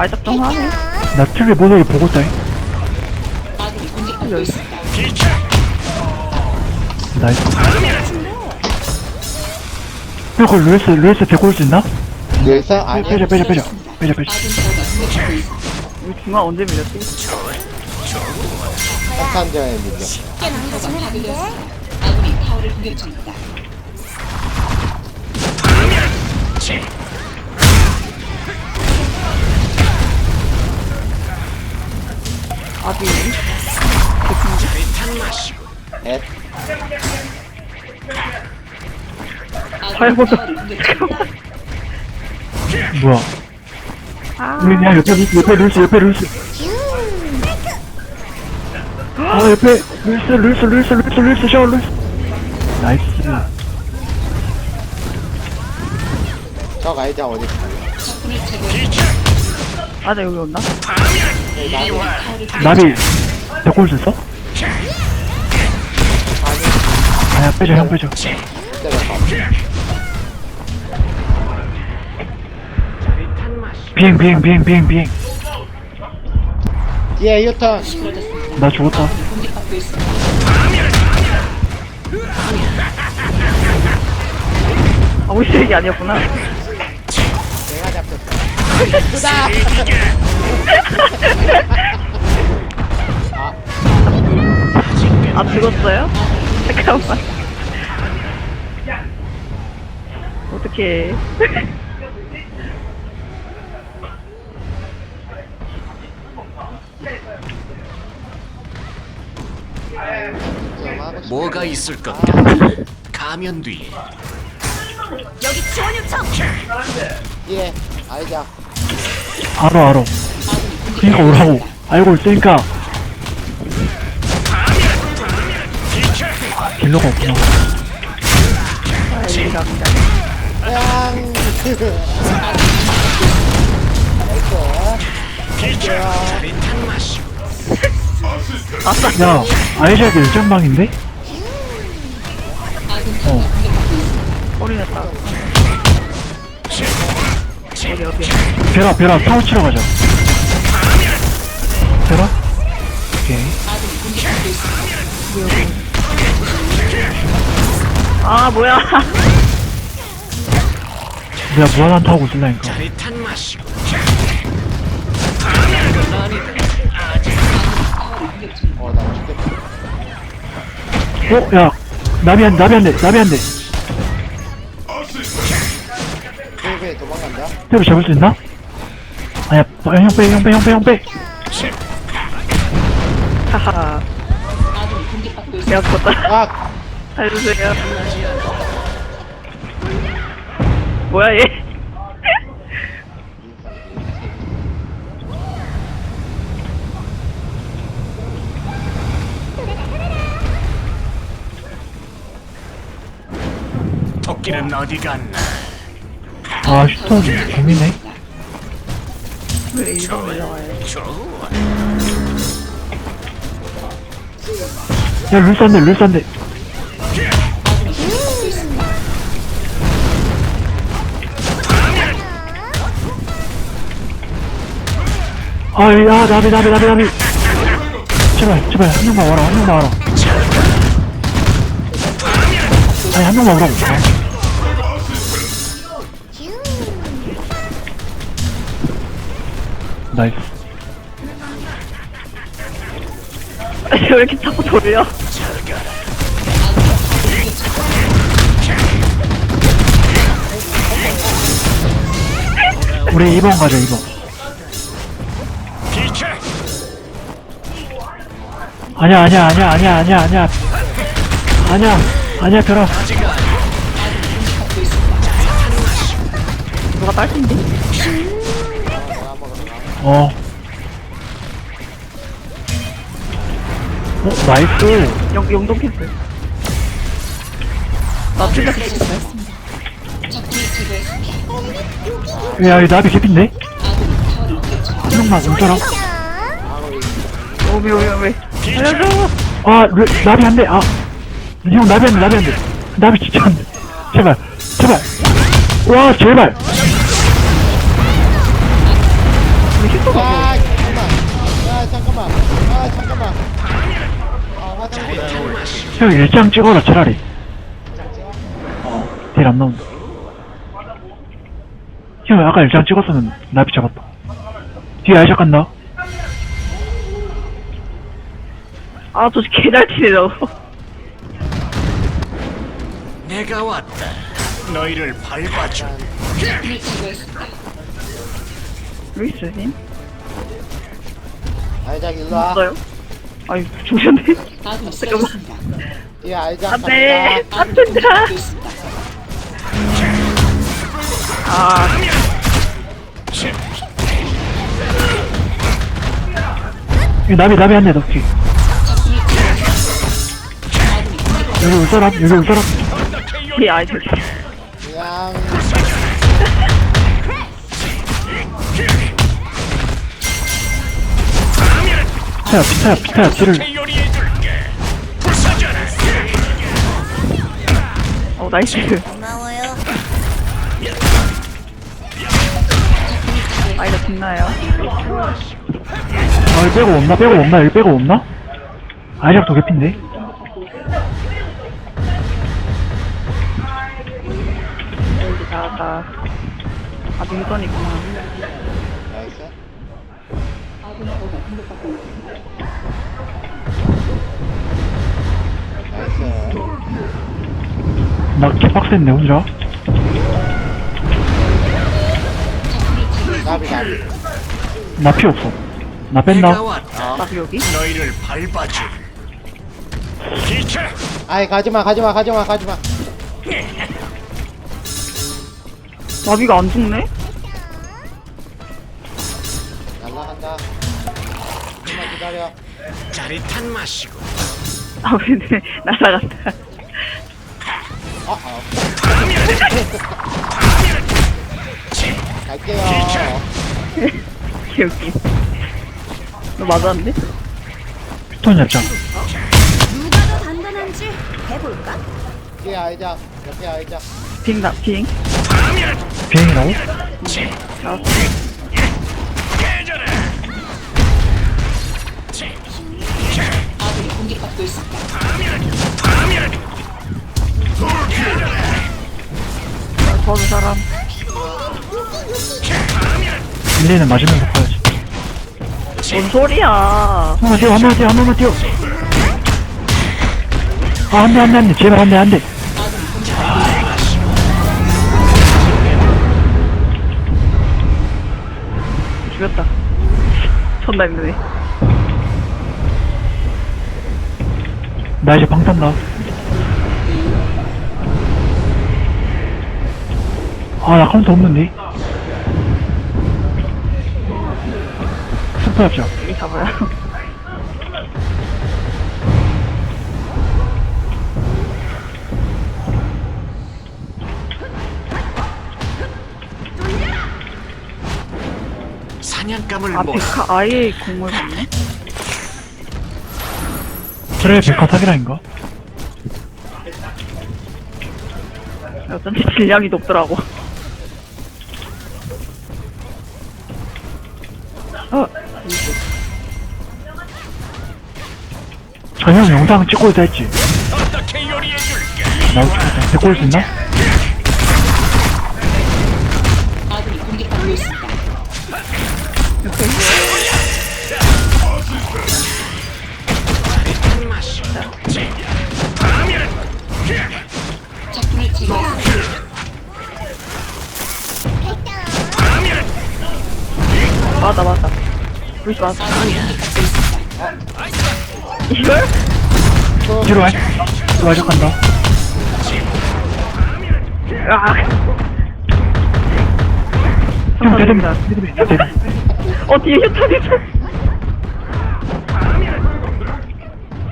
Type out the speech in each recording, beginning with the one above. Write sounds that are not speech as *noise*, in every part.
말답정하네. 나 TV 모델 보고 있다. 나이스. 야, 그걸 루이스, 루이스 데리고 올수 있나? 여기서 아니야 빼자, 빼자, 빼자. 빼자, 빼자. 우리 중간 언제 밀렸지? 석탄장에 밀려 아비. 앳 잘못했어. *laughs* 뭐야? 우리 야, 옆에 루이스, 옆에 루이스, 옆에 루이스. 아, 옆에 루이스, 루이스, 루이스, 루이스, 루이스, 샤워, 루이스. 나이스. 저 가이자 어디 아나 여기 온다. 나비 수 있어? 아니야, 빼자, 형. 때려봐 비행, 비행, 비행, 비행, 비행. 예 유턴 나 죽었다. 아 우리 얘기 아니었구나. 내가 잡혔다 *laughs* 아 죽었어요? 잠깐만. 어떻게? 뭐가 있을 것 같아. 가면 뒤에 예 아이자 알아, 알아. 그니까 오라고. 알고 있으니까. 딜러가 없구나. 아 야? 소리 냈다. 어디 어디? 베라, 베라, 타워 치러 가자. 베라? 오케이. 아 뭐야? 내가 무한한 타고 있으려니까. 짜릿한 어, 야, 나비 한, 나비 한 대, 나비 한 대. 왜 도망간다 테이블 잡을 수 있나? 아니야, 어, 형 빼, 형 빼, 형 빼, 형 빼. 하하. 죽었다. 아 살려주세요. 뭐야 얘? 토끼는 어디 갔나? 아, 슈터 재미네. 왜 이런 거 나와요? 좋아. 야, 룰스 한 대, 룰스 한 대. 아, 야, 나비, 나비, 나비, 나비. 제발, 제발, 한 명만 와라, 한 명만 와라. 아니, 한 명만 오라고. 나이스. *laughs* 왜 이렇게 자꾸 돌려? 우리 2번 가자, 2번. 비켜. 아니야, 아니야, 아니야, 아니야, 아니야, 아니야. 아니야, 아니야, 별아. 누가 딸핀데? 어. 어, 나이스. 영 영동 캐스. 나 진짜 캐스. 야, 이 나비 개핀데? 한 명만 움켜라. 오미 오미 오미. 살려줘. 아, 르, 나비 한 대, 아. 형, 나비 한 대, 나비 한 대. 나비 진짜 한 대. 제발, 제발. 와, 제발. 아 잠깐만. 아 잠깐만. 아 잠깐만. 아 화장실 형 일장 찍어라 차라리. 딜안 나온다. 형 아까 일장 찍었으면 나비 잡았다. 뒤에 아이작 간다. 아저 개잘 치네 저거. 내가 왔다. 너희를 밟아줄 루이스 님? 아이작 일로와. 없어요? 아이 조셨네 *laughs* 잠깐만. 이 아이작 안돼. 갑니다. 안된다. 아. 이 나비 나비 한대 넣기 여기 올 사람 여기 올 사람 이 아이 저 피타야 피타야 피타야. 부서져라. 어 나이스 고마워요. 아이가 빛나요 아, 일 빼고 없나? 빼고 없나? 일 빼고 없나? 아이작 도개핀데? 여기 나왔다 아 민건이구나 나이스 나 개빡센데 혼자? 나비 나비 나 피 없어 나 뺀다. 나도 여기? 너희를 밟아줄. 기차. 아이 가지마 가지마 가지마 가지마 나비가 안 죽네? 날라간다 좀만 기다려 짜릿한 맛이고. *laughs* 아 근데 날아갔다 아, 아. 갈게요 *laughs* 개웃기 너 맞았는데? 피톤 얇장 누가 더 단단한지 해볼까? 뒤에 아이작 옆에 아이작 비행 나 비행 비행이라고? 나왔어 나 도와줄 사람. 밀리는 맞으면서 가야지. 뭔 소리야? 한 번만 뛰어 한 번만 뛰어 한 번만 뛰어. 아 안돼 안돼 안돼. 제발 안돼 안돼. 죽였다. 존나 힘드네 나 이제 방 탄다 아나 카운터 없는데 스프 yap자. 여기 잡아요. 사냥감을 아 못. 백화 아예 공을 봤네 그래 백화 사기라인가? 어쩐지 질량이 높더라고 어 저 형 영상 찍고 있다 했지. 나도 찍고 있다 데리고 올수 있나? 루이스 맞아 이걸? 뒤로 와 뒤로 아이작 간다 아 형. 대등 대등 어 뒤에 휴턴 휴턴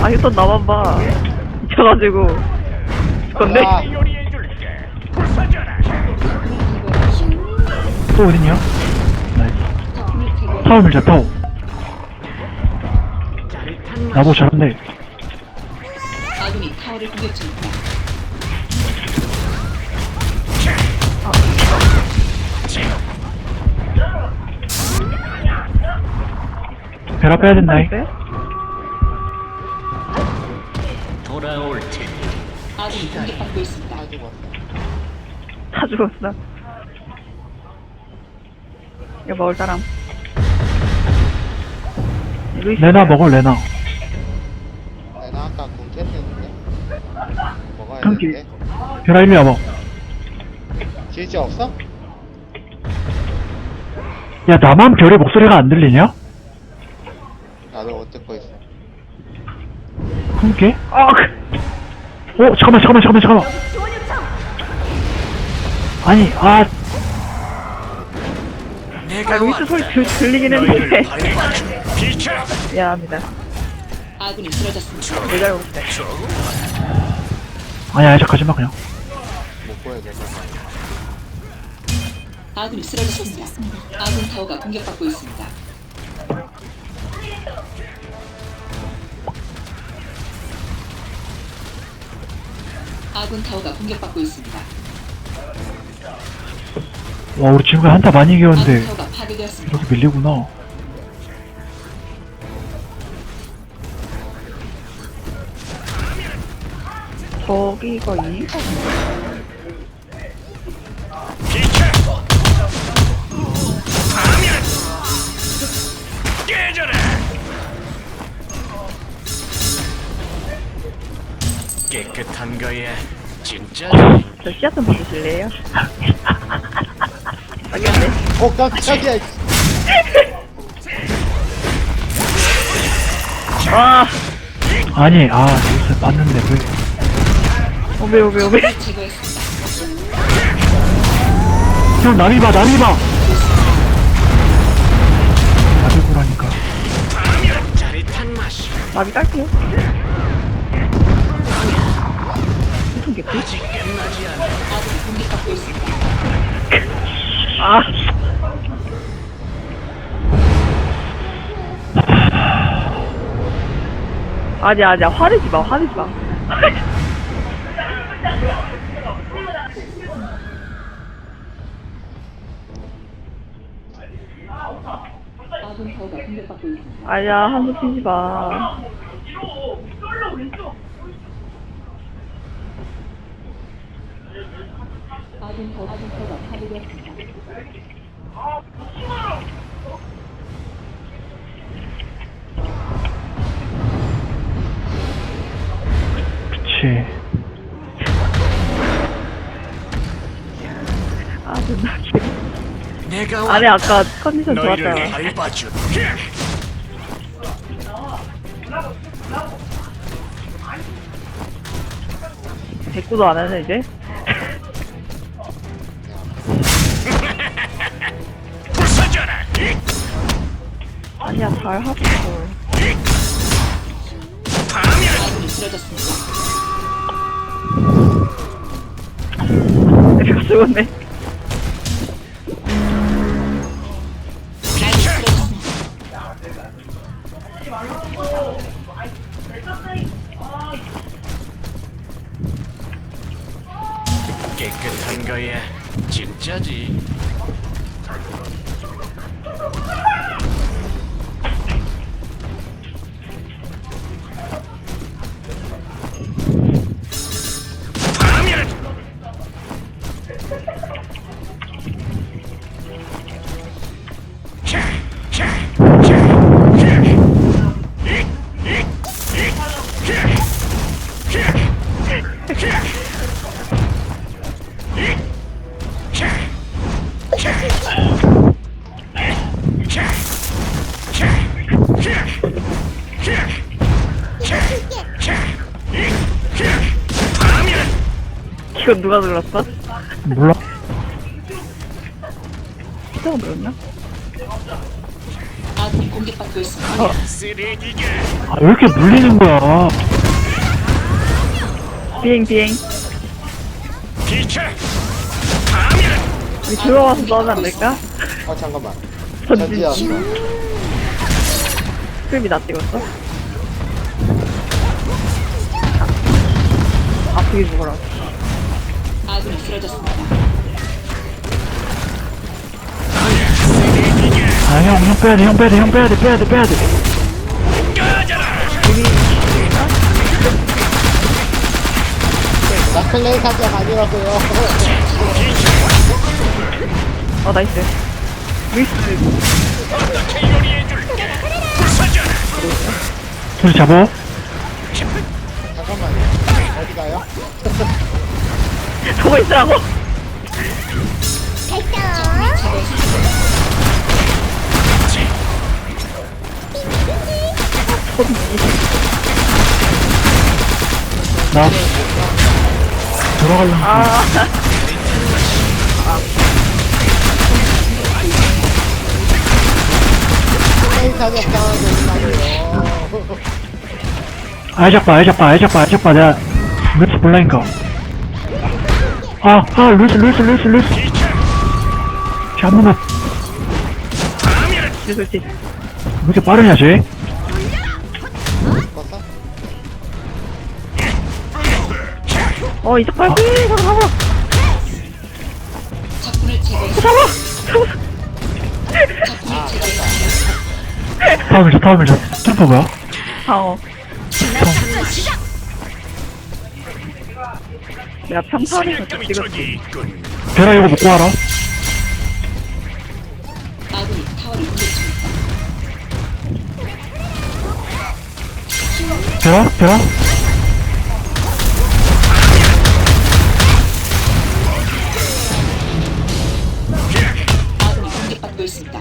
아 휴턴 나만 봐 미쳐가지고 죽었네 아. 또 어딨냐? 나이스 타워 밀자 타워. 나보고 잘한대 아군이 타워를 공격 중이다. 베라 빼야 된다. 돌아올 테니 아군이 공격받고 있습니다. 다 죽었어. 다 죽었어. 이거 먹을 사람. 루이스. 레나 먹어, 레나. 되는데. 일리 와봐. 질주 없어? 야, 나만 별의 목소리가 안 들리냐? 나도 못 듣고 있어. 그게? 어, 어, 잠깐만, 잠깐만, 잠깐만, 잠깐만. 아니, 아, 아, 내가 루이스 소리 들, 들리긴 했는데. 미안합니다. 아군이 쓰러졌습니다. 내 잘못이다. 아니, 아니, 잠깐, 마 그냥. 못 보여줘서. 아군이 쓰러졌습니다. 아군 타워가 공격받고 있습니다. 아군 타워가 공격받고 있습니다. 와, 우리 지금까지 한타 많이 아군 이겼는데, 타워가 파괴되었습니다. 이렇게 밀리구나. 저기가 이? 비켜 하면 깨져라 깨끗한 거야 진짜지 저 씨앗 좀 봐주실래요? 알겠네. *laughs* 어 깜짝이야. 와, 아니, 아, 루이스 맞는데, 왜. 오베, 오베. 제거했습니다. 형, 남이 봐, 남이 봐! 나를 보라니까. 나비 딸게요. 무슨 개꿀? 아, 아니야, 아니야. 화내지 마, 화내지 마. *laughs* 아니야, 한숨 쉬지 마. 그치. 아니, 아까 컨디션 좋았잖아. 대꾸도 안 하네, 이제. 부서져라 아니야, 잘 하고. 아군이 쓰러졌습니다. 내가 죽었네. 이건 누가 눌렀어? 몰라? 피자가 눌렀나? 아군이 공격받고 있습니다. 쓰레기가 아, 왜 이렇게 물리는 거야? 비행, 비행. 우리 들어와서 넣으면 안 될까? 아 잠깐만. 전진. 전지였어. 스크립이 나 찍었어? 아프게 죽어라. 아군이 쓰러졌습니다. 아, 형, 형 빼야 돼, 형 빼야 돼, 형 빼야 돼, 빼야 돼, 빼야 돼. 나 클레이 사격 아니라고요. 어 나이스 둘 잡어. 저거 있으라고. 나. 들어가려면. 아, 클레이 사격 당하고 있나요? 아이 잡봐, 아이 잡봐, 아이 잡봐, 아이 잡봐. 내가 루이스 볼라니까. 아, 아, 루이스, 루이스, 루이스, 루이스. 쟤한 번만. 그렇지. 왜 이렇게 빠르냐, 쟤? 봤어? 어, 이쪽 빨리 잡아, 잡아. 잡아. 줘, 타워밀 줘. 점프 뭐야? 아, 어. 내가 사냥감이 찍었어. 베라 이거 먹고 와라. 베라? 베라? 아군이 공격받고 있습니다.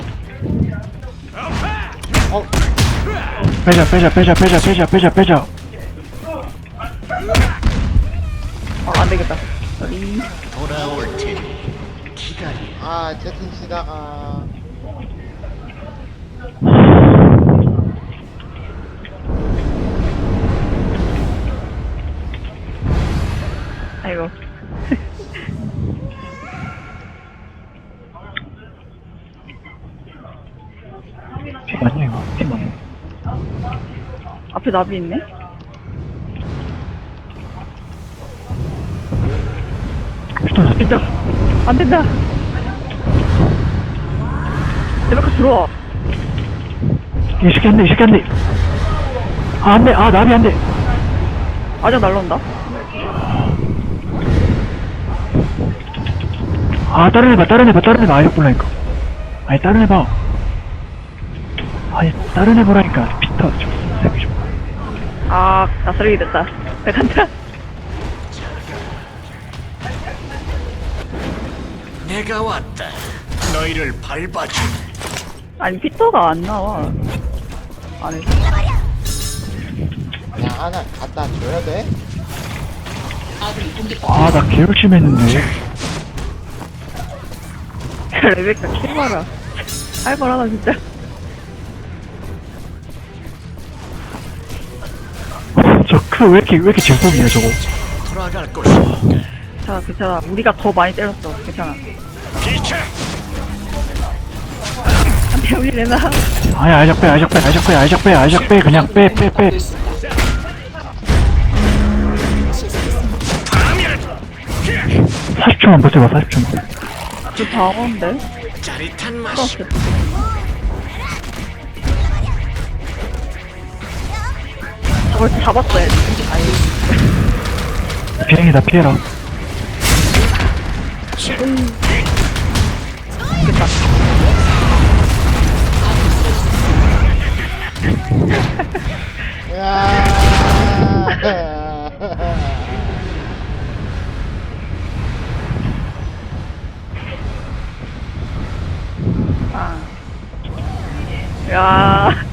어, 빼자, 빼자, 빼자, 빼자, 빼자, 빼자, 빼자. 되겠다. 쏘리. 돌아올 테니 기다려 아, 채팅 치다가. 아이고. 피 맞냐, 이거? 피? 앞에 나비 있네? 진짜. 안 된다. 레베카 들어와. 이 새끼 안 돼, 이 새끼 안 돼. 아, 안 돼, 아, 나비 안 돼. 아직 날라온다. 아, 다른 애봐, 다른 애봐, 다른 애봐. 아이, 볼라니까. 아니, 다른 애봐. 아니, 다른 애보라니까. 피터, 좀, 새끼 좀. 아, 나 쓰레기 됐다. 내 간다. 내가 왔다 너희를 밟아줄 아니, 피터가 안 나와. 안에. 야, 하나 갖다 줘야 돼? 아, 나 개열심히 했는데. *laughs* 레베카 킬 봐라. 할만하다, 진짜. 저, 그, 왜 이렇게, 왜 이렇게 질투이냐, 저거. 돌아갈 것이니까 자, 괜찮아. 우리가 더 많이 때렸어. 괜찮아. 비켜 안 돼, 우리 레나. 아니, 아이작 빼, 아이작 빼, 아이작 빼, 아이작 빼, 아이작 빼, 그냥 빼, 빼, 빼. 파멸 40초만 버텨봐, 40초만. 저 방어인데? 짜릿한 어. 저걸 잡았어야지. 아니, 비행이다, 피해라. 됐다. 야.